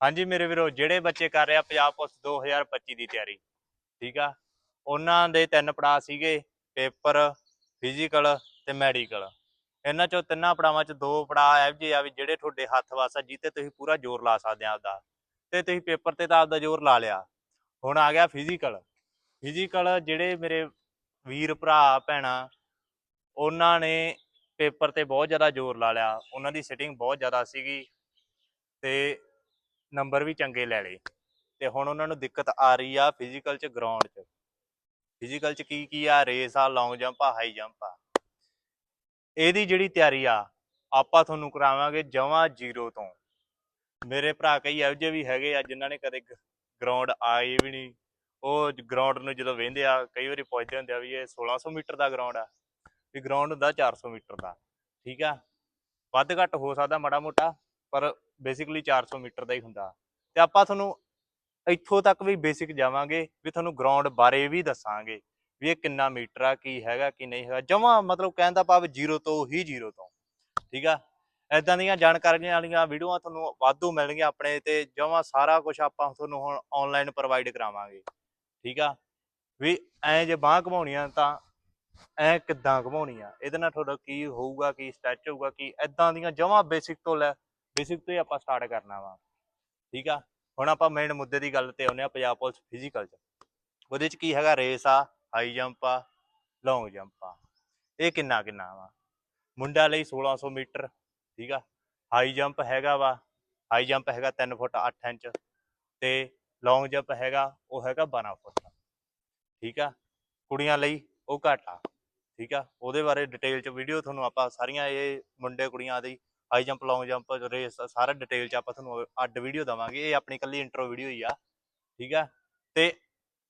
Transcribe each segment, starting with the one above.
ਹਾਂਜੀ ਮੇਰੇ ਵੀਰੋ, ਜਿਹੜੇ ਬੱਚੇ ਕਰ ਰਿਹਾ ਪੰਜਾਬ ਪੁਲਿਸ 2025 ਦੀ ਤਿਆਰੀ, ਠੀਕ ਆ? ਉਹਨਾਂ ਦੇ ਤਿੰਨ ਪੜਾਅ ਸੀਗੇ, ਪੇਪਰ, ਫਿਜ਼ੀਕਲ ਤੇ ਮੈਡੀਕਲ। ਇਹਨਾਂ ਚੋਂ ਤਿੰਨਾਂ ਪੜਾਵਾਂ ਚ ਦੋ ਪੜਾਅ ਇਹੋ ਜਿਹੇ ਆ ਵੀ ਜਿਹੜੇ ਤੁਹਾਡੇ ਹੱਥ ਵੱਸ ਆ ਜਿੱਤੇ ਤੁਸੀਂ ਪੂਰਾ ਜ਼ੋਰ ਲਾ ਸਕਦੇ ਆ ਆਪਦਾ। ਤੇ ਤੁਸੀਂ ਪੇਪਰ ਤੇ ਤਾਂ ਆਪਦਾ ਜ਼ੋਰ ਲਾ ਲਿਆ। ਹੁਣ ਆ ਗਿਆ ਫਿਜ਼ੀਕਲ। ਫਿਜ਼ੀਕਲ ਜਿਹੜੇ ਮੇਰੇ ਵੀਰ, ਭਰਾ, ਭੈਣਾ, ਉਹਨਾਂ ਨੇ ਪੇਪਰ ਤੇ ਬਹੁਤ ਜ਼ਿਆਦਾ ਜ਼ੋਰ ਲਾ ਲਿਆ। ਉਹਨਾਂ ਦੀ ਸਿਟਿੰਗ ਬਹੁਤ ਜ਼ਿਆਦਾ ਸੀਗੀ। ਤੇ ਨੰਬਰ ਵੀ ਚੰਗੇ ਲੈ ਲਏ। ਤੇ ਹੁਣ ਉਹਨਾਂ ਨੂੰ ਦਿੱਕਤ ਆ ਰਹੀ ਆ ਫਿਜ਼ੀਕਲ ਚ ਗਰਾਊਂਡ ਚ। ਫਿਜ਼ੀਕਲ ਚ ਕੀ ਕੀ ਆ ਰੇਸ ਆ ਲੌਂਗ ਜੰਪ ਆ ਹਾਈ ਜੰਪ ਆ। ਇਹਦੀ ਜਿਹੜੀ ਤਿਆਰੀ ਆ, ਆਪਾਂ ਤੁਹਾਨੂੰ ਕਰਾਵਾਂਗੇ ਜਮਾਂ ਜ਼ੀਰੋ ਤੋਂ। ਮੇਰੇ ਭਰਾ ਕਈ ਇਹੋ ਜਿਹੇ ਵੀ ਹੈਗੇ ਆ ਜਿਨ੍ਹਾਂ ਨੇ ਕਦੇ ਗਰਾਊਂਡ ਆਏ ਵੀ ਨਹੀਂ। ਉਹ ਗਰਾਊਂਡ ਨੂੰ ਜਦੋਂ ਵੇਂਦੇ ਆ, ਕਈ ਵਾਰੀ ਪੁੱਛਦੇ ਹੁੰਦੇ ਆ ਵੀ ਇਹ 1600 ਮੀਟਰ ਦਾ ਗਰਾਊਂਡ ਆ। ਵੀ ਗਰਾਊਂਡ ਹੁੰਦਾ 400 ਮੀਟਰ ਦਾ। ਠੀਕ ਆ? ਵੱਧ ਘੱਟ ਹੋ ਸਕਦਾ ਮਾੜਾ ਮੋਟਾ, ਪਰ ਬੇਸਿਕਲੀ 400 ਮੀਟਰ ਦਾ ਹੀ ਹੁੰਦਾ। ਤੇ ਆਪਾਂ ਤੁਹਾਨੂੰ ਇੱਥੋਂ ਤੱਕ ਵੀ ਬੇਸਿਕ ਜਾਵਾਂਗੇ, ਵੀ ਤੁਹਾਨੂੰ ਗਰਾਊਂਡ ਬਾਰੇ ਵੀ ਦੱਸਾਂਗੇ, ਵੀ ਇਹ ਕਿੰਨਾ ਮੀਟਰ ਆ, ਕੀ ਹੈਗਾ, ਕੀ ਨਹੀਂ ਹੈਗਾ। ਜਮਾ ਮਤਲਬ ਕਹਿੰਦਾ ਭਾਵ ਜ਼ੀਰੋ ਤੋਂ ਹੀ ਜ਼ੀਰੋ ਤੋਂ, ਠੀਕ ਆ? ਐਦਾਂ ਦੀਆਂ ਜਾਣਕਾਰੀਆਂ ਵਾਲੀਆਂ ਵੀਡੀਓਆਂ ਤੁਹਾਨੂੰ ਵਾਧੂ ਮਿਲਣਗੀਆਂ ਆਪਣੇ ਤੇ, ਜਮਾ ਸਾਰਾ ਕੁਝ ਆਪਾਂ ਤੁਹਾਨੂੰ ਹੁਣ ਆਨਲਾਈਨ ਪ੍ਰੋਵਾਈਡ ਕਰਾਵਾਂਗੇ, ਠੀਕ ਆ? ਵੀ ਐ ਜੇ ਬਾਂਹ ਘਮਾਉਣੀ ਤਾਂ ਐ ਕਿੱਦਾਂ ਘਮਾਉਣੀ ਇਹਦੇ ਨਾਲ ਤੁਹਾਡਾ ਕੀ ਹੋਊਗਾ, ਕੀ ਸਟੈਚ ਹੋਊਗਾ, ਕੀ ਐਦਾਂ ਦੀਆਂ ਜਮਾ ਬੇਸਿਕ ਤੋਂ ਲੈ ਬੇਸਿਕ ਤੋਂ ਹੀ ਆਪਾਂ ਸਟਾਰਟ ਕਰਨਾ ਵਾ। ਠੀਕ ਆ? ਹੁਣ ਆਪਾਂ ਮੇਨ ਮੁੱਦੇ ਦੀ ਗੱਲ ਤੇ ਆਉਂਦੇ ਆ ਪੰਜਾਬ ਪੁਲਿਸ ਫਿਜ਼ੀਕਲ ਚ। ਉਹਦੇ ਚ ਕੀ ਹੈਗਾ? ਰੇਸ ਆ ਹਾਈ ਜੰਪ ਆ ਲੌਂਗ ਜੰਪ ਆ। ਇਹ ਕਿੰਨਾ ਕਿੰਨਾ ਵਾ? ਮੁੰਡਾ ਲਈ 1600 ਮੀਟਰ, ਠੀਕ ਆ? ਹਾਈ ਜੰਪ ਹੈਗਾ ਵਾ। ਹਾਈ ਜੰਪ ਹੈਗਾ 3 ਫੁੱਟ 8 ਇੰਚ ਤੇ ਲੌਂਗ ਜੰਪ ਹੈਗਾ, ਉਹ ਹੈਗਾ 12 ਫੁੱਟ। ਠੀਕ ਆ? ਕੁੜੀਆਂ ਲਈ ਉਹ ਘੱਟ। ਆ ਠੀਕ ਆ? ਉਹਦੇ ਬਾਰੇ ਡਿਟੇਲ ਚ ਵੀਡੀਓ ਤੁਹਾਨੂੰ ਆਪਾਂ ਸਾਰੀਆਂ ਇਹ ਮੁੰਡੇ ਕੁੜੀਆਂ ਦੀ high jump long jump race ਸਾਰਾ ਡਿਟੇਲ ਚ ਆਪਾਂ ਤੁਹਾਨੂੰ ਅੱਡ ਵੀਡੀਓ ਦਵਾਂਗੇ। ਇਹ ਆਪਣੀ ਇਕੱਲੀ ਇੰਟਰੋ ਵੀਡੀਓ ਹੀ ਆ, ਠੀਕ ਆ? ਤੇ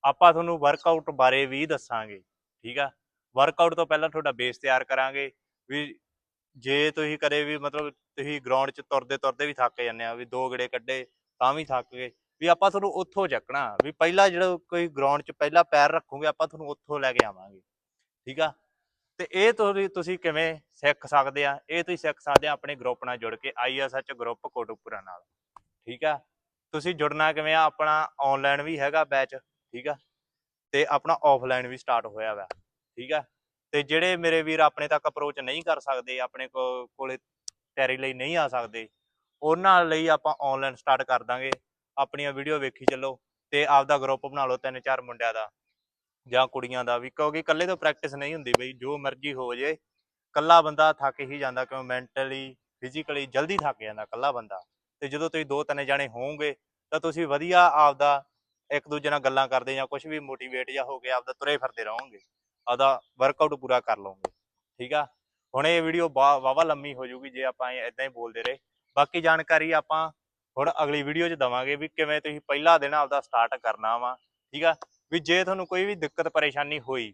ਆਪਾਂ ਤੁਹਾਨੂੰ ਵਰਕਆਊਟ ਬਾਰੇ ਵੀ ਦੱਸਾਂਗੇ, ਠੀਕ ਆ? ਵਰਕਆਊਟ ਤੋਂ ਪਹਿਲਾਂ ਤੁਹਾਡਾ ਬੇਸ ਤਿਆਰ ਕਰਾਂਗੇ ਵੀ ਜੇ ਤੁਸੀਂ ਕਦੇ ਵੀ ਮਤਲਬ ਤੁਸੀਂ ਗਰਾਊਂਡ 'ਚ ਤੁਰਦੇ ਤੁਰਦੇ ਵੀ ਥੱਕ ਜਾਂਦੇ ਆ, ਵੀ ਦੋ ਗੇੜੇ ਕੱਢੇ ਤਾਂ ਵੀ ਥੱਕ ਗਏ। ਵੀ ਆਪਾਂ ਤੁਹਾਨੂੰ ਉੱਥੋਂ ਚੱਕਣਾ, ਵੀ ਪਹਿਲਾਂ ਜਿਹੜਾ ਕੋਈ ਗਰਾਊਂਡ 'ਚ ਪਹਿਲਾਂ ਪੈਰ ਰੱਖੋਗੇ ਆਪਾਂ ਤੁਹਾਨੂੰ ਉੱਥੋਂ ਲੈ ਕੇ ਆਵਾਂਗੇ, ਠੀਕ ਆ? ਤੇ ਇਹ ਤੁਸੀਂ ਤੁਸੀਂ ਕਿਵੇਂ ਸਿੱਖ ਸਕਦੇ ਆ? ਇਹ ਤੁਸੀਂ ਸਿੱਖ ਸਕਦੇ ਆ ਆਪਣੇ ਗਰੁੱਪ ਨਾਲ ਜੁੜ ਕੇ ਆਈਐਸਐਚ ਗਰੁੱਪ ਕੋਟਕਪੁਰਾ ਨਾਲ। ਠੀਕ ਆ? ਤੁਸੀਂ ਜੁੜਨਾ ਕਿਵੇਂ ਆ? ਆਪਣਾ ਆਨਲਾਈਨ ਵੀ ਹੈਗਾ ਬੈਚ ਠੀਕ ਆ? ਤੇ ਆਪਣਾ ਆਫਲਾਈਨ ਵੀ ਸਟਾਰਟ ਹੋਇਆ ਵਾ, ਠੀਕ ਆ? ਤੇ ਜਿਹੜੇ ਮੇਰੇ ਵੀਰ ਆਪਣੇ ਤੱਕ ਅਪਰੋਚ ਨਹੀਂ ਕਰ ਸਕਦੇ, ਆਪਣੇ ਕੋ- ਕੋਲੇ ਤਿਆਰੀ ਲਈ ਨਹੀਂ ਆ ਸਕਦੇ, ਉਹਨਾਂ ਲਈ ਆਪਾਂ ਆਨਲਾਈਨ ਸਟਾਰਟ ਕਰ ਦਾਂਗੇ। ਆਪਣੀਆਂ ਵੀਡੀਓ ਵੇਖੀ ਚੱਲੋ ਤੇ ਆਪਦਾ ਗਰੁੱਪ ਬਣਾ ਲਓ ਤਿੰਨ ਚਾਰ ਮੁੰਡਿਆਂ ਦਾ। ਜਾਂ ਕੁੜੀਆਂ ਦਾ ਵੀ, ਕਿਉਂਕਿ ਇਕੱਲੇ ਤੋਂ ਪ੍ਰੈਕਟਿਸ ਨਹੀਂ ਹੁੰਦੀ ਬਈ, ਜੋ ਮਰਜ਼ੀ ਹੋ ਜੇ। ਇਕੱਲਾ ਬੰਦਾ ਥੱਕ ਹੀ ਜਾਂਦਾ, ਕਿਉਂ ਮੈਂਟਲੀ ਫਿਜ਼ੀਕਲੀ ਜਲਦੀ ਥੱਕ ਜਾਂਦਾ, ਇਕੱਲਾ ਬੰਦਾ। ਤੇ ਜਦੋਂ ਤੁਸੀਂ ਦੋ ਤਿੰਨ ਜਾਣੇ ਹੋਵੋਗੇ, ਤਾਂ ਤੁਸੀਂ ਵਧੀਆ ਆਪਦਾ ਇੱਕ ਦੂਜੇ ਨਾਲ ਗੱਲਾਂ ਕਰਦੇ ਜਾਂ ਕੁਝ ਵੀ ਮੋਟੀਵੇਟ ਜਾਂ ਹੋ ਕੇ ਆਪਦਾ ਤੁਰੇ ਫਿਰਦੇ ਰਹੋਗੇ। ਆਪਦਾ ਵਰਕਆਊਟ ਪੂਰਾ ਕਰ ਲਓਗੇ। ਠੀਕ ਆ? ਹੁਣ ਇਹ ਵੀਡੀਓ ਵਾਵਾ ਲੰਮੀ ਹੋ ਜਾਊਗੀ ਜੇ ਆਪਾਂ ਇਦਾਂ ਹੀ ਬੋਲਦੇ ਰਹੇ। ਬਾਕੀ ਜਾਣਕਾਰੀ ਆਪਾਂ ਹੁਣ ਅਗਲੀ ਵੀਡੀਓ 'ਚ ਦਵਾਂਗੇ ਵੀ ਕਿਵੇਂ ਤੁਸੀਂ ਪਹਿਲਾ ਦਿਨ ਆਪਦਾ ਸਟਾਰਟ ਕਰਨਾ ਵਾ। ਠੀਕ ਆ? ਵੀ ਜੇ ਤੁਹਾਨੂੰ ਕੋਈ ਵੀ ਦਿੱਕਤ ਪਰੇਸ਼ਾਨੀ ਹੋਈ,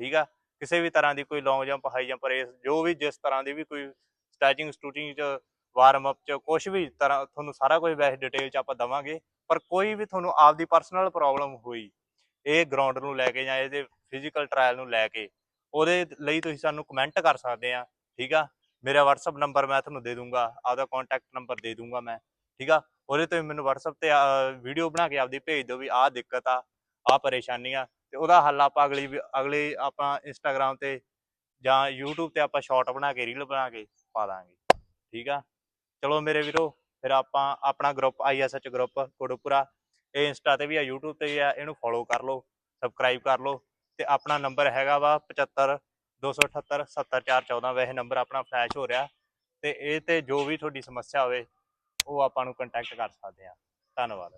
ਠੀਕ ਆ, ਕਿਸੇ ਵੀ ਤਰ੍ਹਾਂ ਦੀ ਕੋਈ long jump high jump race ਜੋ ਵੀ ਜਿਸ ਤਰ੍ਹਾਂ ਦੀ ਵੀ ਕੋਈ ਸਟੈਚਿੰਗ ਸਟੂਟਿੰਗ ਚ ਵਾਰਮ ਅਪ ਚ ਕੁਝ ਵੀ ਤਰ੍ਹਾਂ, ਤੁਹਾਨੂੰ ਸਾਰਾ ਕੁਝ ਵੈਸੇ ਡਿਟੇਲ ਚ ਆਪਾਂ ਦਵਾਂਗੇ, ਪਰ ਕੋਈ ਵੀ ਤੁਹਾਨੂੰ ਆਪਦੀ ਪਰਸਨਲ ਪ੍ਰੋਬਲਮ ਹੋਈ, ਇਹ ਗਰਾਊਂਡ ਨੂੰ ਲੈ ਕੇ ਜਾਂ ਇਹਦੇ ਫਿਜ਼ੀਕਲ ਟ੍ਰਾਇਲ ਨੂੰ ਲੈ ਕੇ, ਉਹਦੇ ਲਈ ਤੁਸੀਂ ਸਾਨੂੰ ਕਮੈਂਟ ਕਰ ਸਕਦੇ ਆ, ਠੀਕ ਆ? ਮੇਰਾ WhatsApp ਨੰਬਰ ਮੈਂ ਤੁਹਾਨੂੰ ਦੇ ਦੂੰਗਾ, ਆਪਦਾ ਕੰਟੈਕਟ ਨੰਬਰ ਦੇ ਦੂੰਗਾ ਮੈਂ, ਠੀਕ ਆ? ਉਹਦੇ ਤੋਂ ਮੈਨੂੰ WhatsApp ਤੇ ਵੀਡੀਓ ਬਣਾ ਕੇ ਆਪਦੀ ਭੇਜ ਦਿਓ ਵੀ ਆਹ ਦਿੱਕਤ ਆ ਆਹ ਪਰੇਸ਼ਾਨੀ ਆ ਤੇ ਉਹਦਾ ਹੱਲ ਆਪਾਂ ਅਗਲੀ ਵੀ- ਅਗਲੀ ਆਪਾਂ ਇੰਸਟਾਗ੍ਰam ਤੇ ਜਾਂ YouTube ਤੇ ਆਪਾਂ ਸ਼ਾਰਟ ਬਣਾ ਕੇ ਰੀਲ ਬਣਾ ਕੇ ਪਾ ਦਾਂਗੇ। ਠੀਕ ਆ? ਚਲੋ ਮੇਰੇ ਵੀਰੋ, ਫਿਰ ਆਪਾਂ ਆਪਣਾ ਗਰੁੱਪ ਆਈਐਸਐਚ ਗਰੁੱਪ ਕੋੜਪੁਰਾ ਇਹ ਇੰਸਟਾ ਤੇ ਵੀ ਆ, YouTube ਤੇ ਵੀ ਆ, ਇਹਨੂੰ ਫੋਲੋ ਕਰ ਲਓ ਸਬਸਕ੍ਰਾਈਬ ਕਰ ਲਓ ਤੇ ਆਪਣਾ ਨੰਬਰ ਹੈਗਾ ਵਾ 75 278 70414 ਵੈਸੇ ਨੰਬਰ ਆਪਣਾ ਫਲੈਸ਼ ਹੋ ਰਿਹਾ ਤੇ ਇਹ ਤੇ ਜੋ ਵੀ ਤੁਹਾਡੀ ਸਮੱਸਿਆ ਹੋਵੇ, ਉਹ ਆਪਾਂ ਨੂੰ ਕੰਟੈਕਟ ਕਰ ਸਕਦੇ ਆ। ਧੰਨਵਾਦ।